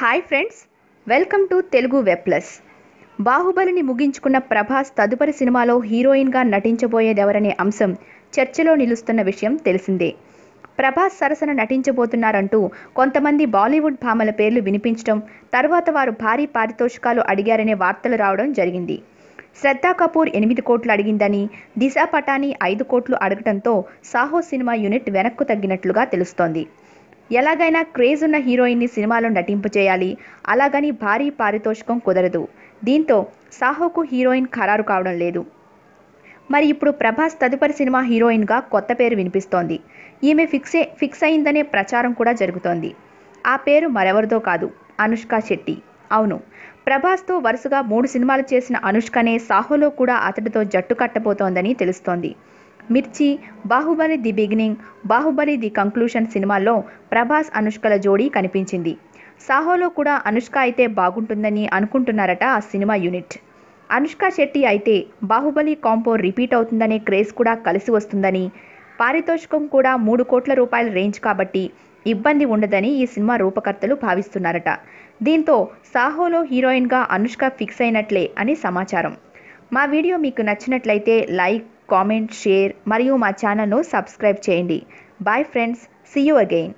Hi friends welcome to Telugu web plus బాహుబలిని ముగించుకున్న ప్రభాస్ తదుపరి సినిమాలో హీరోయిన్గా నటించబోయేదెవరనే అంశం చర్చలో నిలుస్తున్న విషయం తెలిసిందే. ప్రభాస్ సరసన నటించబోతున్నారంటూ కొంతమంది బాలీవుడ్ భామల పేర్లు వినిపించడం తర్వాత వారు భారీ పారితోషికాలు అడిగారనే వార్తలు రావడం జరిగింది. శ్రద్ధా కపూర్ ఎనిమిది కోట్లు అడిగిందని దిశా పటాని ఐదు కోట్లు అడగటంతో సాహో సినిమా యూనిట్ వెనక్కు తగ్గినట్లుగా తెలుస్తోంది. ఎలాగైనా క్రేజ్ ఉన్న హీరోయిన్ని సినిమాలో నటింపచేయాలి అలాగని భారీ పారితోషికం కుదరదు. దీంతో సాహోకు హీరోయిన్ ఖరారు కావడం లేదు. మరి ఇప్పుడు ప్రభాస్ తదుపరి సినిమా హీరోయిన్గా కొత్త పేరు వినిపిస్తోంది. ఈమె ఫిక్సే ఫిక్స్ అయిందనే ప్రచారం కూడా జరుగుతోంది. ఆ పేరు మరెవరిదో కాదు అనుష్క శెట్టి. అవును ప్రభాస్తో వరుసగా మూడు సినిమాలు చేసిన అనుష్కనే సాహోలో కూడా అతడితో జట్టు కట్టబోతోందని తెలుస్తోంది. Mirchi Baahubali the beginning Baahubali the conclusion సినిమాల్లో ప్రభాస్ అనుష్కల జోడీ కనిపించింది. సాహోలో కూడా అనుష్క అయితే బాగుంటుందని అనుకుంటున్నారట ఆ సినిమా యూనిట్. అనుష్క శెట్టి అయితే బాహుబలి కాంపో రిపీట్ అవుతుందనే క్రేజ్ కూడా కలిసి వస్తుందని పారితోషికం కూడా మూడు కోట్ల రూపాయల రేంజ్ కాబట్టి ఇబ్బంది ఉండదని ఈ సినిమా రూపకర్తలు భావిస్తున్నారట. దీంతో సాహోలో హీరోయిన్గా అనుష్క ఫిక్స్ అయినట్లే అని సమాచారం. మా వీడియో మీకు నచ్చినట్లయితే లైక్ కామెంట్ షేర్ మరియు మా ఛానల్ను సబ్స్క్రైబ్ చేయండి. Bye friends see you again